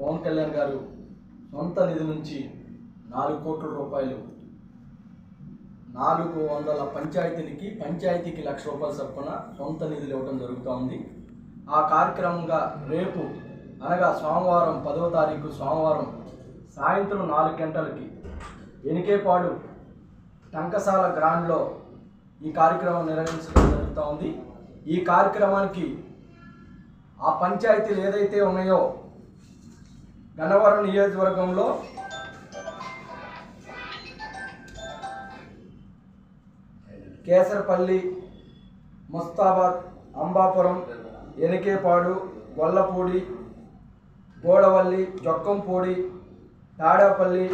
పవన్ కళ్యాణ్ గారు సొంత నిధి నుంచి నాలుగు కోట్ల రూపాయలు నాలుగు వందల పంచాయతీలకి పంచాయతీకి లక్ష రూపాయల చొప్పున సొంత నిధులు ఇవ్వడం జరుగుతూ ఉంది. ఆ కార్యక్రమంగా రేపు అనగా సోమవారం పదవ తారీఖు సోమవారం సాయంత్రం నాలుగు గంటలకి ఎనికేపాడు టంకసాల గ్రాండ్లో ఈ కార్యక్రమం నిర్వహించడం జరుగుతూ ఉంది. ఈ కార్యక్రమానికి ఆ పంచాయతీలు ఏదైతే ఉన్నాయో గన్నవరం నియోజకవర్గంలో కేసరపల్లి ముస్తాబాద్ అంబాపురం ఎనికేపాడు గొల్లపూడి గోడవల్లి జొక్కంపూడి తాడేపల్లి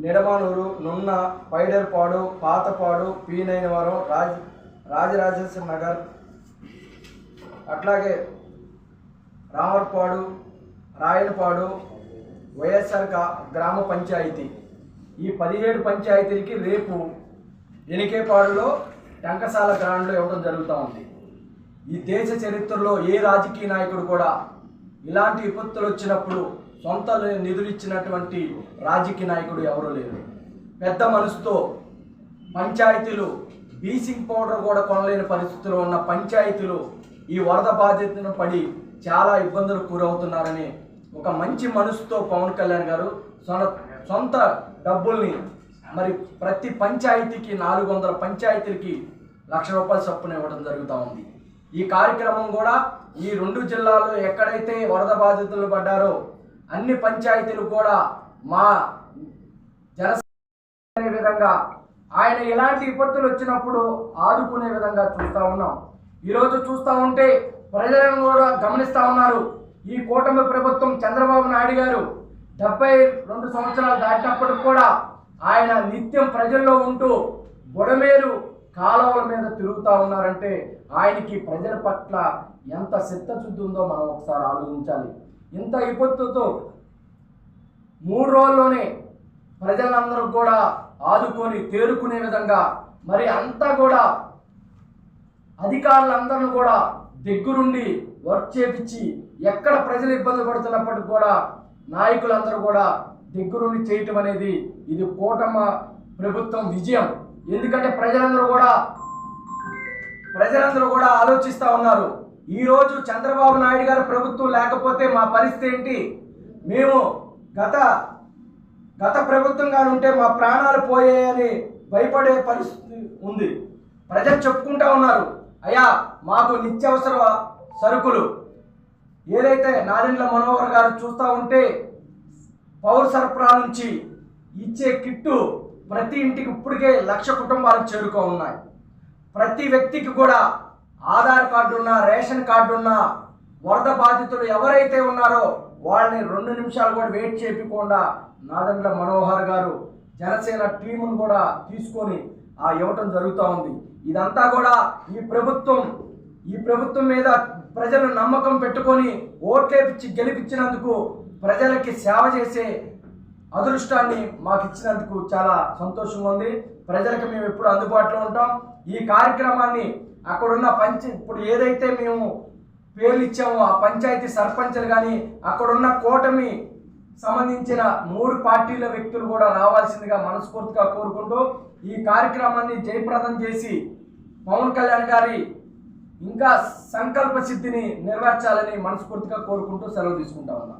నిడమానూరు నున్న పైడర్పాడు పాతపాడు పీనైనవరం రాజ్ రాజరాజేశ్వర నగర్ అట్లాగే రామర్పాడు రాయలపాడు వైఎస్ఆర్ గ్రామ పంచాయతీ. ఈ పదిహేడు పంచాయతీలకి రేపు ఎనికేపాడులో టంకసాల గ్రాండ్లో ఇవ్వడం జరుగుతూ ఉంది. ఈ దేశ చరిత్రలో ఏ రాజకీయ నాయకుడు కూడా ఇలాంటి విపత్తులు వచ్చినప్పుడు సొంత నిధులు ఇచ్చినటువంటి రాజకీయ నాయకుడు ఎవరూ లేరు. పెద్ద మనసుతో పంచాయతీలు బీసింగ్ పౌడర్ కూడా కొనలేని పరిస్థితిలో ఉన్న పంచాయతీలు ఈ వరద బాధ్యతను పడి చాలా ఇబ్బందులు గురవుతున్నారని ఒక మంచి మనసుతో పవన్ కళ్యాణ్ గారు సొన సొంత డబ్బుల్ని మరి ప్రతి పంచాయతీకి నాలుగు వందల పంచాయతీలకి లక్ష రూపాయల చప్పున ఇవ్వడం జరుగుతూ ఉంది. ఈ కార్యక్రమం కూడా ఈ రెండు జిల్లాల్లో ఎక్కడైతే వరద బాధితులు పడ్డారో అన్ని పంచాయతీలు కూడా మా జనసే విధంగా ఆయన ఎలాంటి విపత్తులు వచ్చినప్పుడు ఆదుకునే విధంగా చూస్తూ ఉన్నాం. ఈరోజు చూస్తా ఉంటే ప్రజలను కూడా గమనిస్తా ఉన్నారు. ఈ కూటమి ప్రభుత్వం చంద్రబాబు నాయుడు గారు డెబ్బై రెండు సంవత్సరాలు దాటినప్పటికి కూడా ఆయన నిత్యం ప్రజల్లో ఉంటూ బుడమేరు కాలువల మీద తిరుగుతూ ఉన్నారంటే ఆయనకి ప్రజల పట్ల ఎంత చిత్తశుద్ధి ఉందో మనం ఒకసారి ఆలోచించాలి. ఇంత విపత్తుతో మూడు రోజుల్లోనే ప్రజలందరూ కూడా ఆదుకొని తేరుకునే విధంగా మరి అంతా కూడా అధికారులందరిని కూడా దగ్గరుండి వర్క్ చేపించి ఎక్కడ ప్రజలు ఇబ్బంది పడుతున్నప్పటికి కూడా నాయకులందరూ కూడా దగ్గరుండి చేయటం అనేది ఇది కూటమ ప్రభుత్వం విజయం. ఎందుకంటే ప్రజలందరూ కూడా ప్రజలందరూ కూడా ఆలోచిస్తూ ఉన్నారు. ఈరోజు చంద్రబాబు నాయుడు గారు ప్రభుత్వం లేకపోతే మా పరిస్థితి ఏంటి? మేము గత గత ప్రభుత్వంగా ఉంటే మా ప్రాణాలు పోయాయని భయపడే పరిస్థితి ఉంది. ప్రజలు చెప్పుకుంటా ఉన్నారు. అయ్యా మాకు నిత్యావసర సరుకులు. ఏదైతే నాదెండ్ల మనోహర్ గారు చూస్తూ ఉంటే పౌర సరఫరా నుంచి ఇచ్చే కిట్టు ప్రతి ఇంటికి ఇప్పటికే లక్ష కుటుంబాలకు చేరుకో ఉన్నాయి. ప్రతి వ్యక్తికి కూడా ఆధార్ కార్డు ఉన్నా రేషన్ కార్డు ఉన్నా వరద బాధితులు ఎవరైతే ఉన్నారో వాళ్ళని రెండు నిమిషాలు కూడా వెయిట్ చేయకుండా నాదండ్ల మనోహర్ గారు జనసేన టీమును కూడా తీసుకొని ఇవ్వటం జరుగుతూ ఉంది. ఇదంతా కూడా ఈ ప్రభుత్వం ఈ ప్రభుత్వం మీద ప్రజలు నమ్మకం పెట్టుకొని ఓట్లేపించి గెలిపించినందుకు ప్రజలకి సేవ చేసే అదృష్టాన్ని మాకు ఇచ్చినందుకు చాలా సంతోషంగా ఉంది. ప్రజలకు మేము ఎప్పుడు అందుబాటులో ఉంటాం. ఈ కార్యక్రమాన్ని అక్కడున్న పంచ ఇప్పుడు ఏదైతే మేము పేర్లు ఇచ్చామో ఆ పంచాయతీ సర్పంచ్లు కానీ అక్కడున్న కూటమి సంబంధించిన మూడు పార్టీల వ్యక్తులు కూడా రావాల్సిందిగా మనస్ఫూర్తిగా కోరుకుంటూ ఈ కార్యక్రమాన్ని జయప్రదం చేసి పవన్ కళ్యాణ్ గారి ఇంకా సంకల్ప సిద్ధిని నెరవేర్చాలని మనస్ఫూర్తిగా కోరుకుంటూ సెలవు తీసుకుంటా ఉన్నా